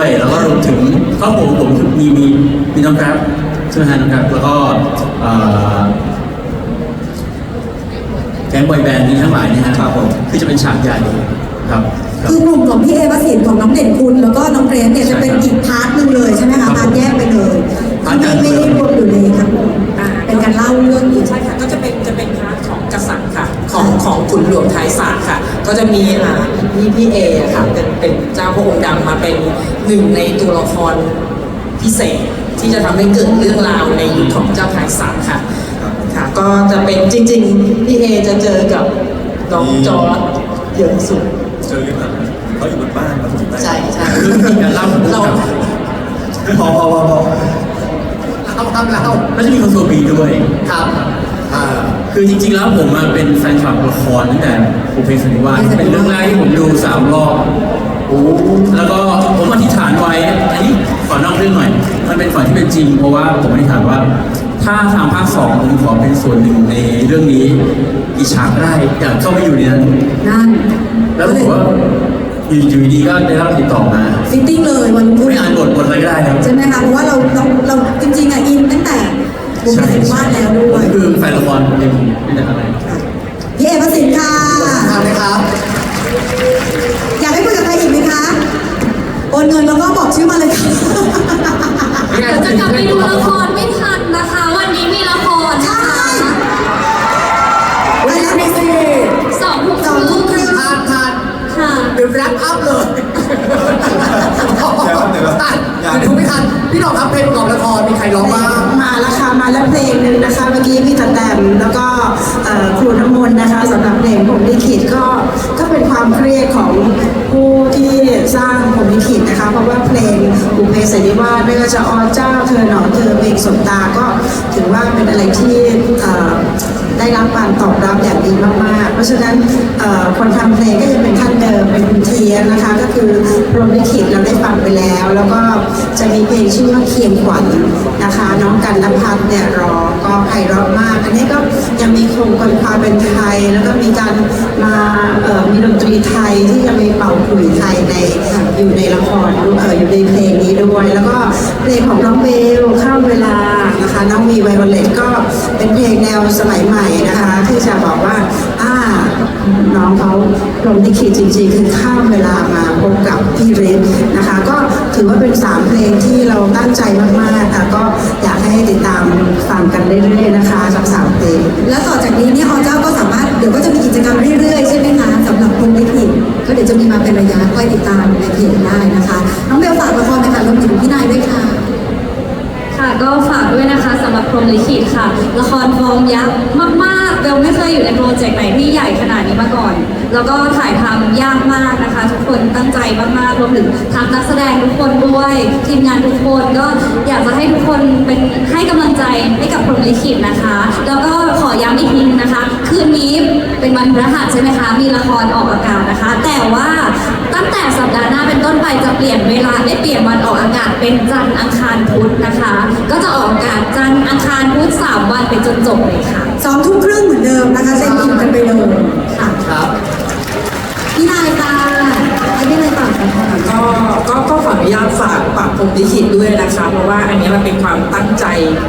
ด้วย แล้วก็รวมถึงครอบครัวของผมมีมีมีน้องครับใช่ไหมฮะน้องครับ แล้วก็เอ่อแก๊งบอยแบนด์นี้ทั้งหลายเนี่ยนะครับผมคือจะเป็นฉากใหญ่ครับครับคือกลุ่มของพี่เอวสินของน้องเด่นคุณ แล้วก็น้องเกรซเนี่ยจะเป็นอีกพาร์ทหนึ่งเลยใช่ไหมครัคะบพาร์ทแยกไปเลย พาร์ทที่การไม่ได้รวมอยู่ในครับผมอ่าเป็นการเล่าเรื่องอีกใช่ค่ะก็จะเป็นจะเป็นพาร์ทของกษัตริย์ค่ะของของขุนหลวงไทยศาสตร์ค่ะ ก็จะมีอ่าพี่พี่เอค่ะเป็นเป็นเจ้าพระองค์ดำมาเป็นหนึ่งในตัวละครพิเศษที่จะทำให้เกิดเรื่องราวในยุคของเจ้าไทยศาสตร์ค่ะค่ะ ก็จะเป็นจริงๆพี่เอจะเจอกับน้องจอร์ดเยอะสุดเจอกันแบบเขาอยู่บนบ้านครับผมใช่ใช่คือมีการเล่าของเราพอพอพอ พอเอาทำแล้วก็จะมีคอนโซลบีด้วยครับอ่าคือจริงๆแล้วผมมาเป็นแฟนคลับละครตั้งแต่ภูเพสันนิวาสเป็นเรื่องแรกที่ผมดูสามรอบโอ้แล้วก็ผมอธิษฐานไว้อันนี้ขอนอกเรื่องหน่อย มันเป็นฝันที่เป็นจริง เพราะว่าผมอธิษฐานว่า ถ้าทางภาคสองผมขอเป็นส่วนหนึ่งในเรื่องนี้กี่ฉากก็ได้อยากเข้าไปอยู่ในนั้นนั่นแล้วผมว่าอยู่ดีๆก็ได้รับติดต่อมาฟิตติ้งเลยวันพุธไม่อ่านบทบทอะไรก็ได้ครับใช่ไหมคะ ละครเต็มไม่ได้อะไรพี่เอวสินค่ะทำเลยครับ อยากให้คุยกับใครอีกไหมคะโอนเงินแล้วก็บอกชื่อมาเลยค่ะเดี๋ยวจะกลับไปดูละครไม่ทันนะคะ วันนี้มีละครนะใช่คะวันนี้มีสิสองทุ่มสองทุ่มครึ่งทานทานค่ะเดี๋ยวแรปอัพเลยเดี๋ยวเดี๋ยวตัดเดี๋ยวดูไม่ทัน พี่หน้องครับเพลงประกอบละครมีใครร้องบ้างมาแล้วค่ะมาแล้วเพลงหนึ่งนะคะเมื่อกี้พี่ตะแตมแล้วก็ครูน้ำมนต์นะคะสำหรับเพลงผมลิขิตก็ก็เป็นความเครียดของผู้ที่สร้าง ผมลิขิตนะคะ เพราะว่าเพลงบุพเพสันนิวาสไม่ว่าจะอเจ้าเธอหนอเธอเพลงสมตาก็ถือว่าเป็นอะไรที่ได้รับการตอบรับอย่างดีมากๆ เพราะฉะนั้นคนทำเพลงก็ยังเป็นท่านเดิมเป็นคุณเทียนนะคะ ก็คือพรมลิขิตเราได้ฟังไปแล้ว แล้วก็จะมีเพลงชื่อว่าเคียงขวัญนะคะ น้องกันนภัทรเนี่ยร้องก็ไพเราะมาก อันนี้ก็ยังมีคงความเป็นไทย แล้วก็มีการมามีดนตรีไทยที่จะมีเป่าขลุ่ยไทยในอยู่ในละครเอออยู่ในเพลงนี้ด้วย แล้วก็เพลงของน้องเบลข้ามเวลานะคะน้องมีไวโอเลตก็เป็นเพลงแนวสมัยใหม่นะคะที่จะบอกว่าอ่าน้องเขาลงที่ขีดจริงๆคือข้ามเวลามาพบกับพี่เรนนะคะ ก็ถือว่าเป็นสามเพลงที่เราตั้งใจมากๆค่ะก็อยากให้ติดตามฟังกันเรื่อยๆนะคะจากสามเพลงแล้วต่อจากนี้เนี่ยอเจ้าก็สามารถเดี๋ยวก็จะมีกิจกรรมเรื่อยๆใช่ไหมคะ ก็เดี๋ยวจะมีมาเป็นระยะคอยติดตามในเพจได้นะคะ น้องเบลฝากละครนะคะรวมถึงพี่นายด้วยค่ะ ค่ะก็ฝากด้วยนะคะสำหรับพรหมลิขิตค่ะ ละครฟอร์มยักษ์มากๆ เบลไม่เคยอยู่ในโปรเจกต์ไหนที่ใหญ่ขนาดนี้มาก่อน แล้วก็ถ่ายทำยากมากนะคะ ทุกคนตั้งใจมากๆรวมถึงทั้งนักแสดงทุกคนด้วยทีมงานทุกคนก็อยากจะให้ทุกคนเป็นให้กำลังใจให้กับพรหมลิขิตนะคะ แล้วก็ขอย้ำอีกทีนึงนะคะ คืนนี้เป็นวันพฤหัสใช่ไหมคะ มีละครออกอากาศนะคะ แต่ว่า ตั้งแต่สัปดาห์หน้าเป็นต้นไปจะเปลี่ยนเวลาได้เปลี่ยนวันออกอากาศเป็นจันทร์อังคารพุธนะคะ ก็จะออกอากาศจันทร์อังคารพุธสามวันไปจนจบเลยค่ะสองทุ่มครึ่งเหมือนเดิมนะคะเต็มอิ่มกันไปเลยค่ะครับพี่นายค่ะให้พี่นายฝากละคร ก็ก็ก็ขออนุญาตฝากปากผมลิขิตด้วยนะคะ เพราะว่าอันนี้มันเป็นความตั้งใจ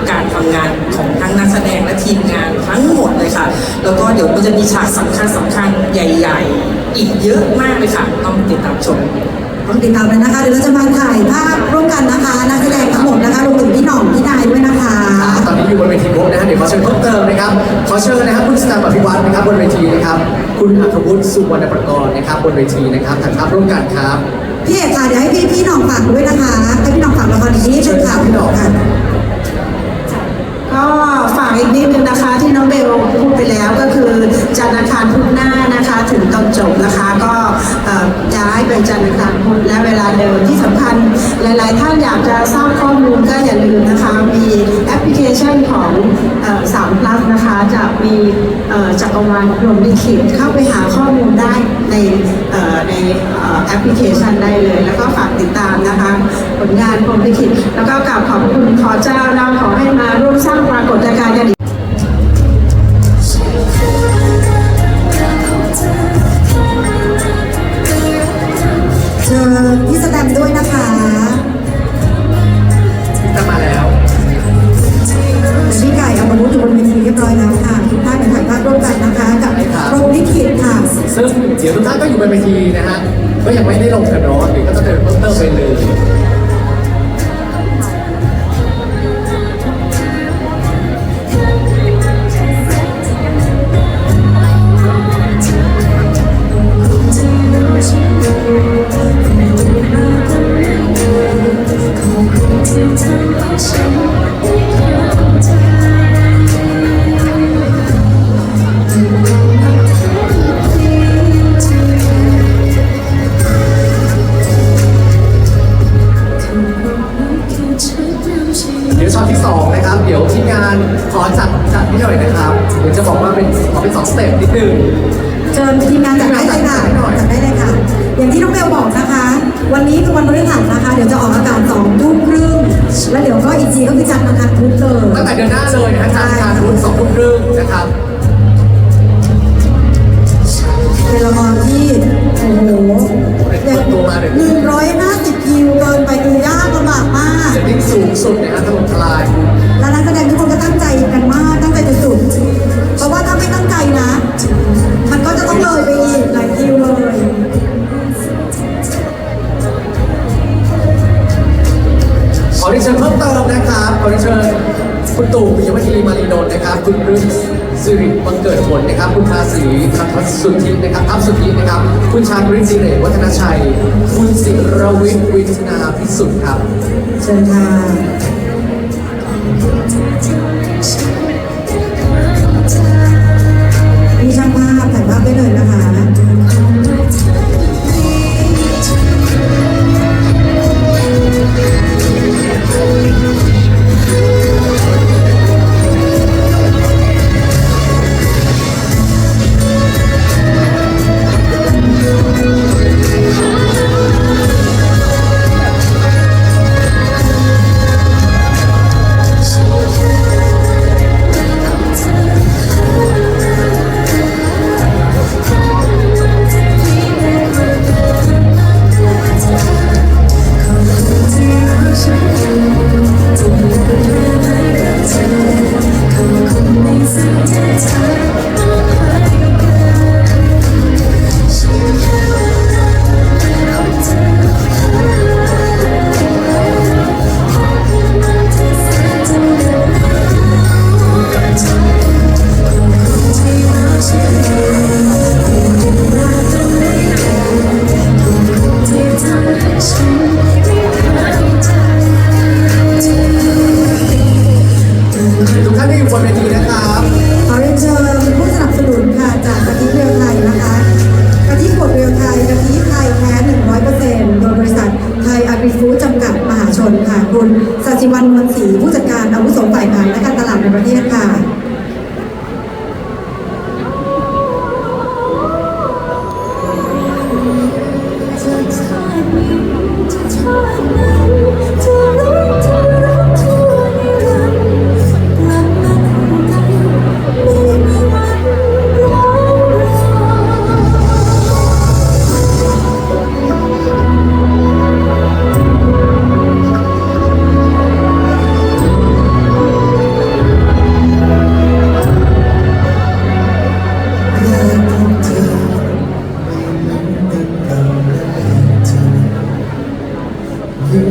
การทำงานของทั้งนักแสดงและทีมงานทั้งหมดเลยค่ะ แล้วก็เดี๋ยวมันจะมีฉากสำคัญสำคัญใหญ่ ๆ อีกเยอะมากเลยค่ะ ต้องติดตามชมต้องติดตามเลยนะคะเดี๋ยวเราจะมาถ่ายภาพร่วมกันนะคะนักแสดงทั้งหมดนะคะรวมถึงพี่หน่องพี่นายด้วยนะคะ ตอนนี้อยู่บนเวทีครบนะฮะเดี๋ยวขอเชิญเพิ่มเติมนะครับขอเชิญนะครับคุณสแตมป์อภิวัตรนะครับบนเวทีนะครับคุณอัครวุฒิสุวรรณประกรณ์นะครับบนเวทีนะครับถ่ายภาพร่วมกันครับ พี่เอกค่ะเดี๋ยวให้พี่พี่น่องฝากด้วยนะคะให้พี่น่องฝากละครอีกนิดนึงค่ะพี่น่องค่ะก็ฝากอีกนิดนึงนะคะ ที่น้องเบลพูดไปแล้วก็คือจันทร์อังคารพุธหน้านะคะ ถึงตอนจบนะคะก็เอ่อย้ายไปจันทร์อังคารพุธและเวลาเดิมที่สำคัญหลาย ๆ ท่านอยากจะทราบข้อมูลก็อย่าลืมนะคะ มีแอปพลิเคชันของสามพลัสนะคะจะมี จักรวาลรวมลิขิตเข้าไปหาข้อมูลได้ในในแอปพลิเคชันได้เลย แล้วก็ฝากติดตามนะคะ ผลงานพรหมลิขิตแล้วก็กราบขอบคุณขอเจ้าเราขอให้มาร่วมสร้างปรากฏการณ์กัน ซึ่งเสียงทุกท่านก็อยู่บนเวทีนะฮะก็ยังไม่ได้ลงกันเนอะหรือก็จะเป็นเพิ่มเติมไปเลย นิดหน่อยนะครับเดี๋ยวจะบอกว่าเป็นขอเป็นสองสเต็ปนิดนึง เชิญทีมงานจัดได้เลยค่ะจัดได้เลยค่ะ อย่างที่น้องเบลบอกนะคะ วันนี้เป็นวันพฤหัสนะคะ เดี๋ยวจะออกอากาศสองทุ่มครึ่ง แล้วเดี๋ยวก็อีกทีก็คือจันทร์อังคารพุธเลยตั้งแต่เดือนหน้าเลยนะฮะจันทร์อังคารพุธสองทุ่มครึ่งนะครับเป็นละครที่โอ้โหเปิดตัวมาเลยหนึ่งร้อยห้าสิบคิวเกินไปดูยากลำบากมากเรตติ้งสูงสุดนะฮะถล่มทลาย และนักแสดงทุกคนก็ตั้งใจกันมาก ตั้งใจจะสุดเพราะว่าถ้าไม่ตั้งใจนะ มันก็จะต้องเลยไปอีก ทัศสุทธินะครับทัพสุทธินะครับ คุณชาคริสิเรวัฒนชัย คุณศิรวิทย์วิทนาพิสุทธิ์ครับ เชิญค่ะมีช่างภาพถ่ายภาพได้เลยนะ คน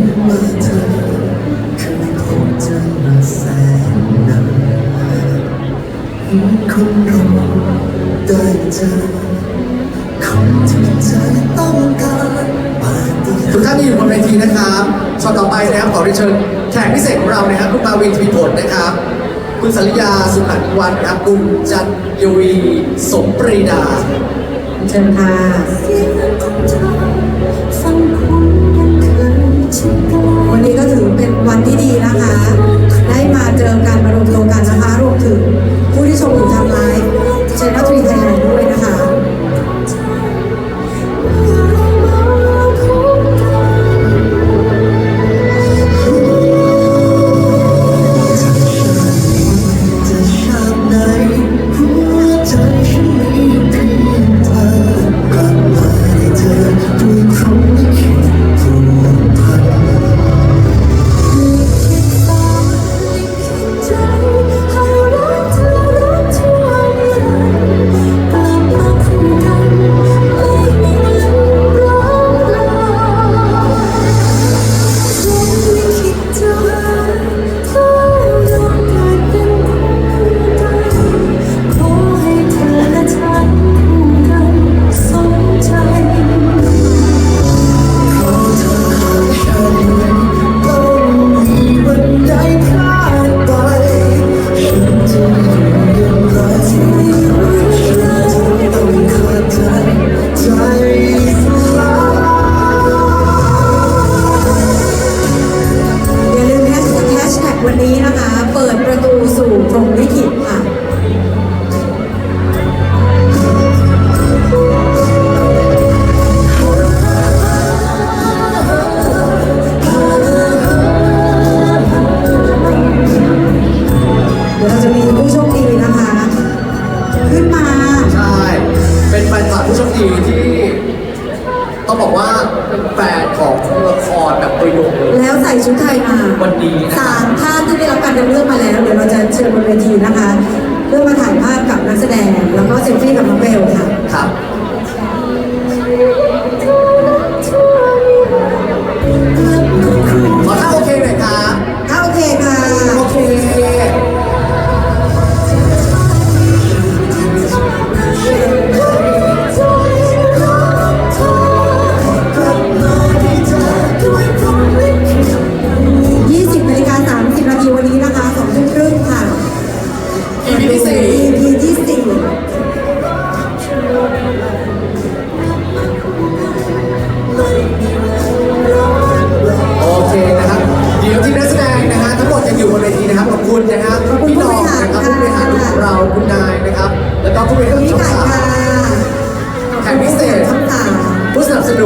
รอได้เจอคนที่ใจต้องการปาฏิทุกท่านที่อยู่บนเวทีนะครับช็อตต่อไปนะครับขอเรียนเชิญแขกพิเศษของเรานะครับคุณมาวินทวีผลนะครับ คุณสริยาสุขันธ์วันนะครับคุณจันยวีสมปรีดาเชิญค่ะวัน วันที่ดีนะคะ ได้มาเจอกันมารวมตัวกันนะคะ รวมถึงผู้ที่ชมอยู่ทางไล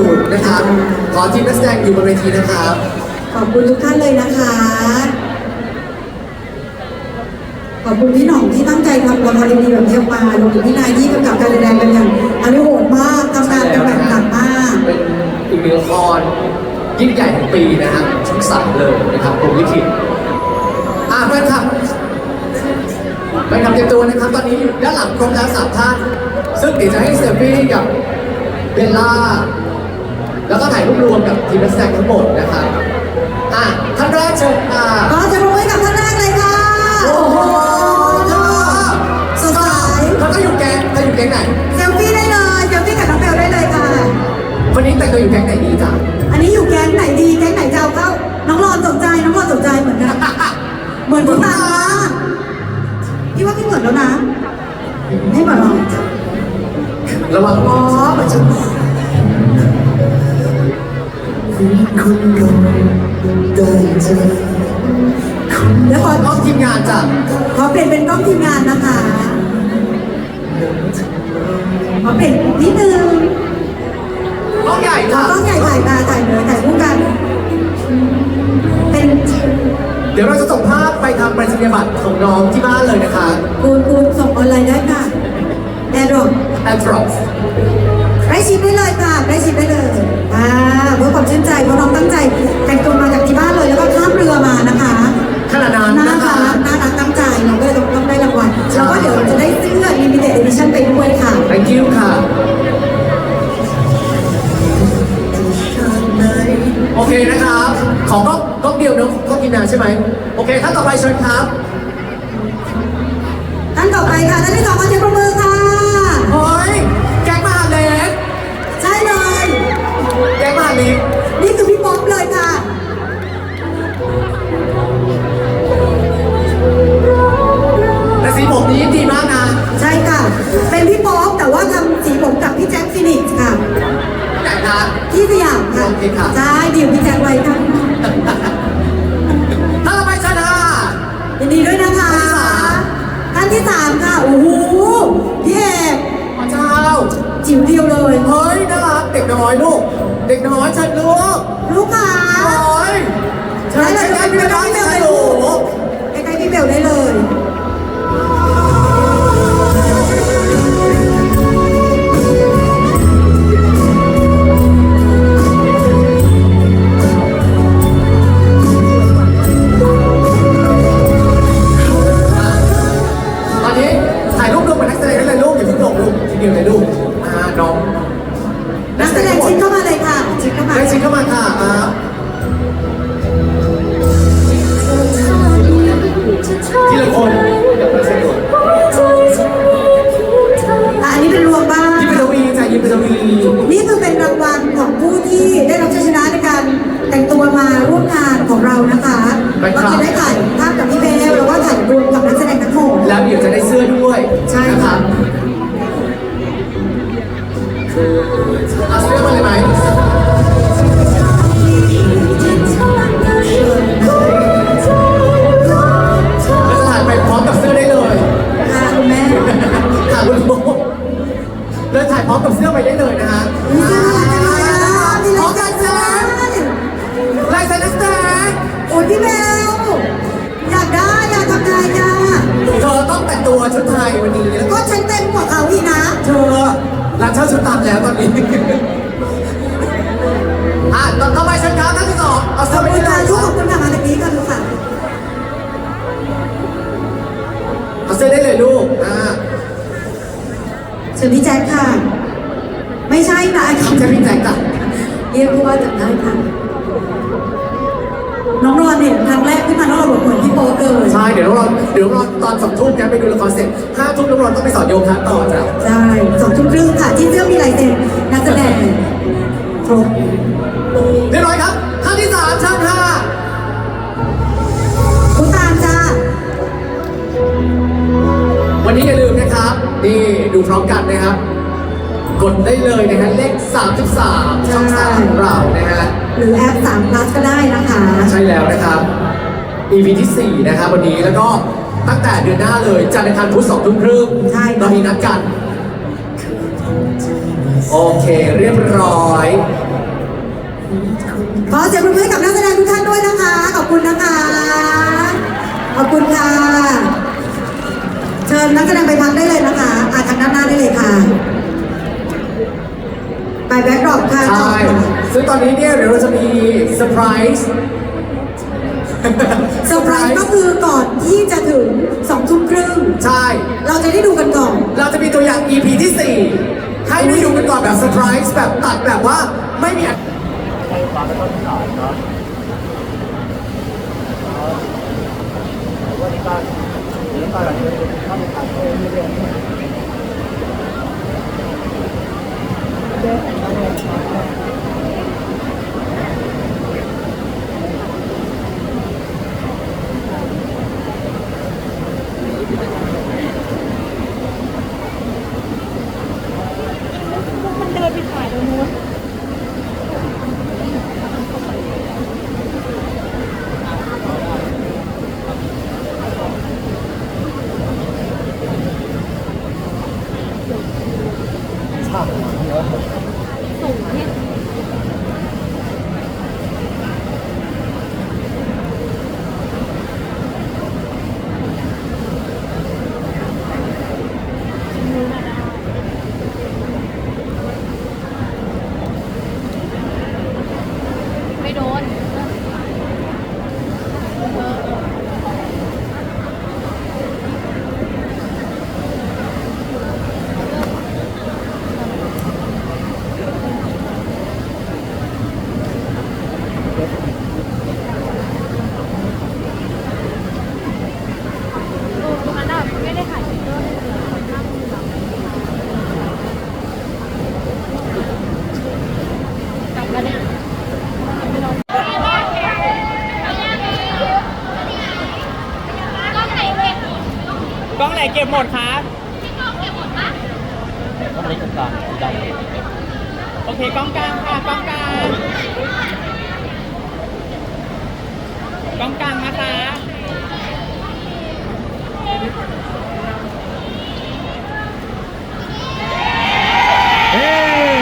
ผู้สนับสนุนนะครับ ขอทีมนักแสดงอยู่บนเวทีนะครับ ขอบคุณทุกท่านเลยนะคะ ขอบคุณพี่หน่องที่ตั้งใจทำละครดีๆแบบนี้ออกมารวมถึงพี่นายที่กำกับการแสดงกันอย่างอันนี้โหดมากทำงานกันแบบหนักมาก เป็นอีกหนึ่งละครยิ่งใหญ่ของปีนะครับช่องสามเลยนะครับผมลิขิตอ่าแฟนคลับแฟนคลับเตรียมตัวนะครับ ตอนนี้อยู่ด้านหลังครบแล้วสามท่าน ซึ่งเดี๋ยวจะให้เซลฟี่กับเบลล่า แล้วก็ถ่ายรูปรวมกับทีมนักแสดงทั้งหมดนะครับอะท่านแรกเชิญค่ะก็จะรู้ไว้กับท่านแรกเลยค่ะโอ้โหเธอสดใสเธอก็อยู่แก๊งเธออยู่แก๊งไหน เซลฟี่ได้เลยเซลฟี่กับน้องเบลได้เลยค่ะ วันนี้แต่งตัวอยู่แก๊งไหนดีจ้ะอันนี้อยู่แก๊งไหนดีแก๊งไหนจะเอาเข้า น้องรอนสนใจน้องรอนสนใจเหมือนกัน เหมือนคุณตาพี่ว่าพี่เหมือนแล้วนะ ไม่เหมือนหรอกระวังอ๋อเหมือนฉัน คุณลงได้เจอเดี๋ยวขอน้องทีมงานจ้ะขอเปลี่ยนเป็นกล้องทีมงานนะคะขอเปลี่ยนนิดนึงน้องใหญ่ขอค่ะกล้องใหญ่ถ่ายตาถ่ายเนื้อถ่ายคู่กัน เป็น เดี๋ยวเราจะส่งภาพไปทำปริญญาบัตรของน้องที่บ้านเลยนะคะคูณคูณส่งออนไลน์ได้ค่ะแอร์ดรอปแอนทรอปได้ชิป ได้เลยค่ะได้ชิปได้เลยอ่าเพื่อความชื่นใจเพราะน้องตั้งใจแต่งตัวมาจากที่บ้านเลยแล้วก็ข้ามเรือมานะคะขนาดนั้นน่านะรัคะกน่ารักตั้งใจเราก็เลยต้องต้องได้รางวัลแล้วก็เดี๋ยวจะได้เสื้อ limited edition ไปด้วยค่ะ thank you ค่ะ โอเคนะครับ ของก็ก็เดียวเนอะก็กินนานใช่ไหม โอเคท่านต่อไปเชิญครับ ท่านต่อไปค่ะท่านที่สองขอเสียงปรบมือค่ะ ชิญ जमीन ตัวชุดไทยวันนี้แล้วก็ฉันเต็มกว่าเขาอีกนะ เธอหลังเช่าชุดตามแล้วตอนนี้ อะต่อไปชั้นครับท่านที่สองเอาสมุณที่ไหนค่วยขอบคุณค่ะมาตรงนี้กันค่ะเอาเสื้อได้เลยลูกอ่า เชิญพี่แจ็คค่ะ ไม่ใช่ค่ะไอคำจะพี่แจ็คค่ะเรียกผู้ว่าจับได้ค่ะ น้องรอนเห็นครั้งแรกที่มาน้องรอนบอกเหมื พี่โป๊เกินใช่เดี๋ยวเราเดี๋ยวเราตอนสองทุ่มนะไปดูละครเสร็จห้าทุ่มน้องรอนต้องไปสอนโยคะต่อจ้ะใช่สองทุ่มครึ่งค่ะที่เสื้อมีลายเซ็นนักแสดงครบเรียบร้อยครับท่านที่สามช่างห้าคุณตาลจ้าวันนี้อย่าลืมนะครับ นี่ดูพร้อมกันนะครับ กดได้เลยนะฮะเลข 33ช่องสามของเรานะฮะหรือแอป3 plus ก็ได้นะคะ ใช่แล้วนะครับ EP ที่ 4 นะครับวันนี้แล้วก็ตั้งแต่เดือนหน้าเลยจันทร์อังคารพุธสองทุ่มครึ่งใช่ค่ะเรามีนัดกัน โอเคเรียบร้อย ขอเสียงปรบมือให้กับนักแสดงทุกท่านด้วยนะคะ ขอบคุณนะคะ ขอบคุณค่ะ เชิญนักแสดงไปพักได้เลยนะคะอาทางด้านหน้าได้เลยค่ะ ไปแบ็คดรอปค่ะ ใช่ ซึ่งตอนนี้เนี่ยเดี๋ยวเราจะมีเซอร์ไพรส์ เซอร์ไพรส์ก็คือก่อนที่จะถึง2ทุ่มครึ่งใช่ เราจะได้ดูกันก่อน เราจะมีตัวอย่าง EP ที่ 4 ให้ได้ดูกันก่อนแบบเซอร์ไพรส์แบบตัดแบบว่าไม่มีไม่โดน กล้องไห นเก็บหมดครับโอเคกล้องกลางค่ะกล้องกลางกล้องกลางนะคะโอเค